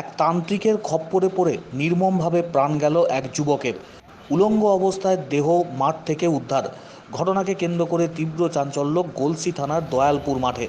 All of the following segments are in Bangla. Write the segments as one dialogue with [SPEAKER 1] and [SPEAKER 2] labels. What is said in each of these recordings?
[SPEAKER 1] এক তান্ত্রিকের খপ্পরে পড়ে নির্মমভাবে প্রাণ গেল এক যুবকের। উলঙ্গ অবস্থায় দেহ মাঠ থেকে উদ্ধার। ঘটনাকে কেন্দ্র করে তীব্র চাঞ্চল্য গোলসি থানার দয়ালপুর মাঠে।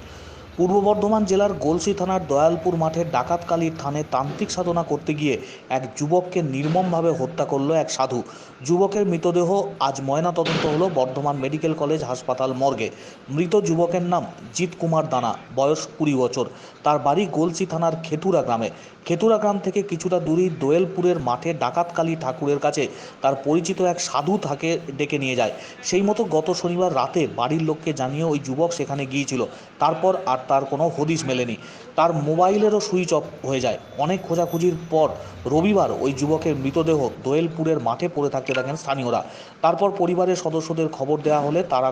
[SPEAKER 1] পূর্ব বর্ধমান জেলার গোলসি থানার দয়ালপুর মাঠে ডাকাতকালীর থানে তান্ত্রিক সাধনা করতে গিয়ে এক যুবককে নির্মমভাবে হত্যা করল এক সাধু। যুবকের মৃতদেহ আজ ময়নাতদন্ত হলো বর্ধমান মেডিকেল কলেজ হাসপাতাল মর্গে। মৃত যুবকের নাম জিৎ কুমার দানা, বয়স কুড়ি বছর। তার বাড়ি গোলসি থানার খেতুরা গ্রামে। খেতুরা গ্রাম থেকে কিছুটা দূরেই দোয়েলপুরের মাঠে ডাকাতকালী ঠাকুরের কাছে তার পরিচিত এক সাধু তাকে ডেকে নিয়ে যায়। সেই মতো গত শনিবার রাতে বাড়ির লোককে জানিয়ে ওই যুবক সেখানে গিয়েছিল। তারপর আর তার কোনো হদিশ মেলেনি। তার মোবাইলেরও সুইচ অফ হয়ে যায়। অনেক খোঁজাখুঁজির পর রবিবার ওই যুবকের মৃতদেহ দোয়েলপুরের মাঠে পড়ে থাকতে থাকেন স্থানীয়রা। তারপর পরিবারের সদস্যদের খবর দেওয়া হলে তারা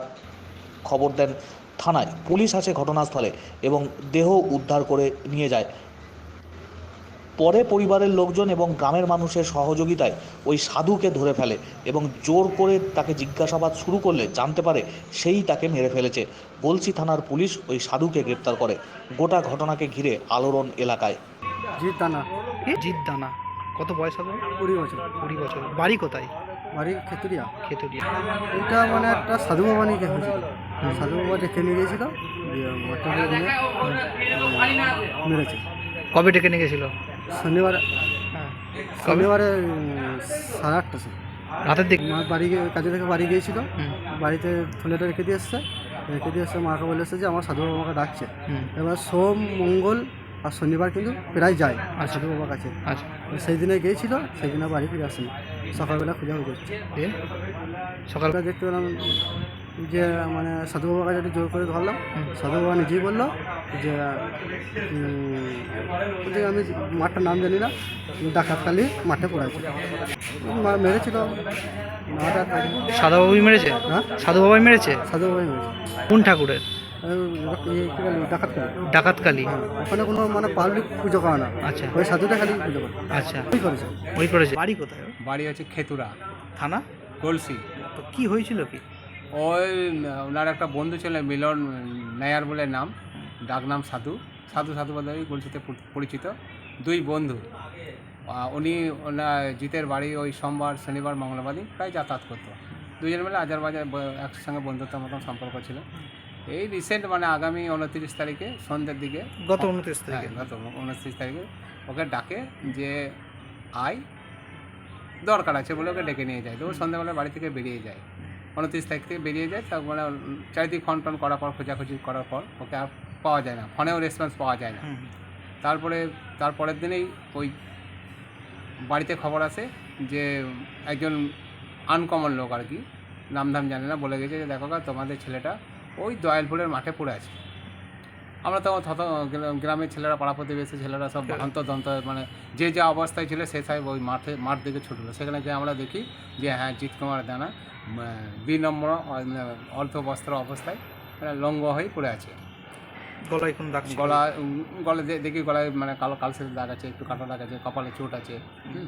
[SPEAKER 1] খবর দেন থানায়। পুলিশ আসে ঘটনাস্থলে এবং দেহ উদ্ধার করে নিয়ে যায়। পরে পরিবারের লোকজন এবং গ্রামের মানুষের সহযোগিতায় ওই সাধুকে ধরে ফেলে এবং জোর করে তাকে জিজ্ঞাসাবাদ শুরু করলে জানতে পারে সেই তাকে মেরে ফেলেছে। গলসি থানার পুলিশ ওই সাধুকে গ্রেপ্তার করে। গোটা ঘটনাকে ঘিরে আলোড়ন এলাকায়।
[SPEAKER 2] জিৎ দানা।
[SPEAKER 3] জিৎ দানা। কত বয়স হবে?
[SPEAKER 2] কুড়ি বছর।
[SPEAKER 3] কুড়ি বছর। বাড়ি কোথায়?
[SPEAKER 2] বাড়ি খেতুরিয়া।
[SPEAKER 3] খেতুরিয়া।
[SPEAKER 2] এটা মানে একটা সাধু বাবা নিয়ে হয়েছিল। সাধু বাবা দেখে নিয়ে গিয়েছিল। উম, মেরেছে।
[SPEAKER 3] কবে ডেকে নিয়ে গেছিল?
[SPEAKER 2] শনিবার
[SPEAKER 3] হ্যাঁ।
[SPEAKER 2] শনিবারে সাড়ে আটটা সময়।
[SPEAKER 3] রাতের দিকে?
[SPEAKER 2] মা বাড়ি গিয়ে কাজে থেকে বাড়ি গিয়েছিল। বাড়িতে ছেলেটা রেখে দিয়ে এসছে। রেখে দিয়ে এসে মাকে বলে এসছে যে আমার সাধু বাবা আমাকে ডাকছে এবার সোম মঙ্গল আর শনিবার কিন্তু প্রায় যায় আর সাধু বাবার কাছে।
[SPEAKER 3] আচ্ছা।
[SPEAKER 2] সেই দিনে গিয়েছিল সেই দিনে বাড়ি ফিরে আসেনি। সকালবেলা খুঁজে হয়ে যাচ্ছে
[SPEAKER 3] দিয়ে সকাল
[SPEAKER 2] দেখতে পেলাম যে মানে সাধু বাবার কাছে জোর করে ধরলাম
[SPEAKER 3] হুম।
[SPEAKER 2] সাধু বাবা নিজেই বলল যে যে আমি মাঠটার নাম জানি না ডাকাতকালি মাঠে পড়েছে। মা- মেরেছিল। মাটা
[SPEAKER 3] সাদা মেরেছে?
[SPEAKER 2] হ্যাঁ?
[SPEAKER 3] সাধু বাবাই মেরেছে?
[SPEAKER 2] সাধু বাবাই মেরেছে।
[SPEAKER 3] কোন ঠাকুরের?
[SPEAKER 2] ডাকাতকালি হ্যাঁ ওখানে কোনো মানে পাবলিক পুজো করে না।
[SPEAKER 3] আচ্ছা।
[SPEAKER 2] ওই সাধুটা খালি পুজো করে।
[SPEAKER 3] আচ্ছা।
[SPEAKER 2] ওই করেছে।
[SPEAKER 3] ওই করেছে। বাড়ি কোথায়?
[SPEAKER 4] বাড়ি হচ্ছে খেতুরা।
[SPEAKER 3] থানা?
[SPEAKER 4] কলসি।
[SPEAKER 3] তো কি হয়েছিল কি?
[SPEAKER 4] ওই ওনার একটা বন্ধু ছিল মিলন নায়ার বলে নাম ডাক নাম সাধু। সাধু সাধু বলে ওই কলসিতে পরি- পরিচিত। দুই বন্ধু। উনি ওনার জিতের বাড়ি ওই সোমবার শনিবার মঙ্গলবারই প্রায় যাতায়াত করতো। দুজন মিলে আজার বাজার একসঙ্গে বন্ধুত্বের মতন সম্পর্ক ছিল। এই রিসেন্ট মানে আগামী উনত্রিশ তারিখে সন্ধ্যের দিকে
[SPEAKER 3] গত উনত্রিশ
[SPEAKER 4] হ্যাঁ
[SPEAKER 3] তারিখে।
[SPEAKER 4] গত উনত্রিশ তারিখে ওকে ডাকে যে আয় দরকার আছে বলে ওকে ডেকে নিয়ে যায়। তো সন্ধ্যাবেলা বাড়ি থেকে বেরিয়ে যায়। উনত্রিশ তারিখ থেকে বেরিয়ে যায় তার মানে চারিদিক ফোন টোন করার পর খোঁজাখুঁজি করার পর ওকে আর পাওয়া যায় না। ফোনেও রেসপন্স পাওয়া যায় না। তারপরে তারপরের দিনেই ওই বাড়িতে খবর আসে যে একজন আনকমন লোক আর কি নামধাম জানে না বলে গেছে যে দেখো তোমাদের ছেলেটা ওই দয়ালপুরের মাঠে পড়ে আছে। আমরা তো থত গ্রামের ছেলেরা পাড়া প্রতিবেশী ছেলেরা সব হন্তদন্ত মানে যে যা অবস্থায় ছিল সে সাহেব ওই মাঠে মাঠ দিকে ছুটলো। সেখানে গিয়ে আমরা দেখি যে হ্যাঁ জিৎ কুমার দানা বিনম্র অল্প বস্ত্র অবস্থায় মানে লঙ্গ হয়ে পড়ে আছে।
[SPEAKER 3] গলায় কোন দাগ
[SPEAKER 4] গলা দেখি গলায় মানে কালো কালসের দাগ আছে একটু কাটা দাগ আছে কপালে চোট আছে হুম।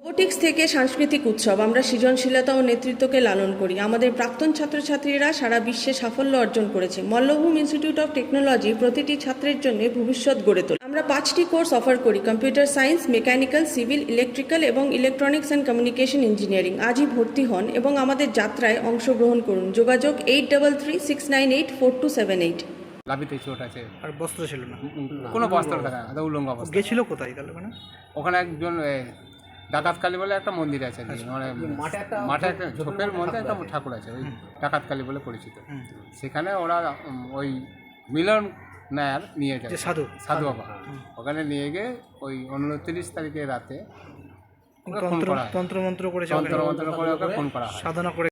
[SPEAKER 5] রোবোটিক্স থেকে সাংস্কৃতিক উৎসব আমরা সৃজনশীলতা ও নেতৃত্বকে লালন করি। আমাদের প্রাক্তন ছাত্রছাত্রীরা সারা বিশ্বে সাফল্য অর্জন করেছে। মল্লভূম ইনস্টিটিউট অফ টেকনোলজি প্রতিটি ছাত্রের জন্য ভবিষ্যৎ গড়ে তোলে। আমরা পাঁচটি কোর্স অফার করি computer science mechanical civil electrical এবং ইলেকট্রনিক্স অ্যান্ড কমিউনিকেশন ইঞ্জিনিয়ারিং। আজই ভর্তি হন এবং আমাদের যাত্রায় অংশগ্রহণ করুন। যোগাযোগ eight double three six nine eight four two seven eight
[SPEAKER 4] লাভিতে চোট আছে।
[SPEAKER 3] আর বস্ত্র ছিল না।
[SPEAKER 4] কোনো বস্ত্র থাকে না উলঙ্গ অবস্থা
[SPEAKER 3] গেছিল কোথায় তাহলে মানে
[SPEAKER 4] ওখানে একজন ডাকাতকালী বলে একটা মন্দির আছে মানে মাঠে একটা ঝোপের মধ্যে একটা ঠাকুর আছে। ওই ডাকাতকালী বলে পরিচিত। সেখানে ওরা ওই মিলন নায়ার নিয়ে যায়।
[SPEAKER 3] সাধু।
[SPEAKER 4] সাধু বাবা। ওখানে নিয়ে গিয়ে ওই উনত্রিশ তারিখে রাতে
[SPEAKER 3] তন্ত্র মন্ত্র করে
[SPEAKER 4] তন্ত্র মন্ত্র করে ওকে ফোন করা
[SPEAKER 3] সাধনা করে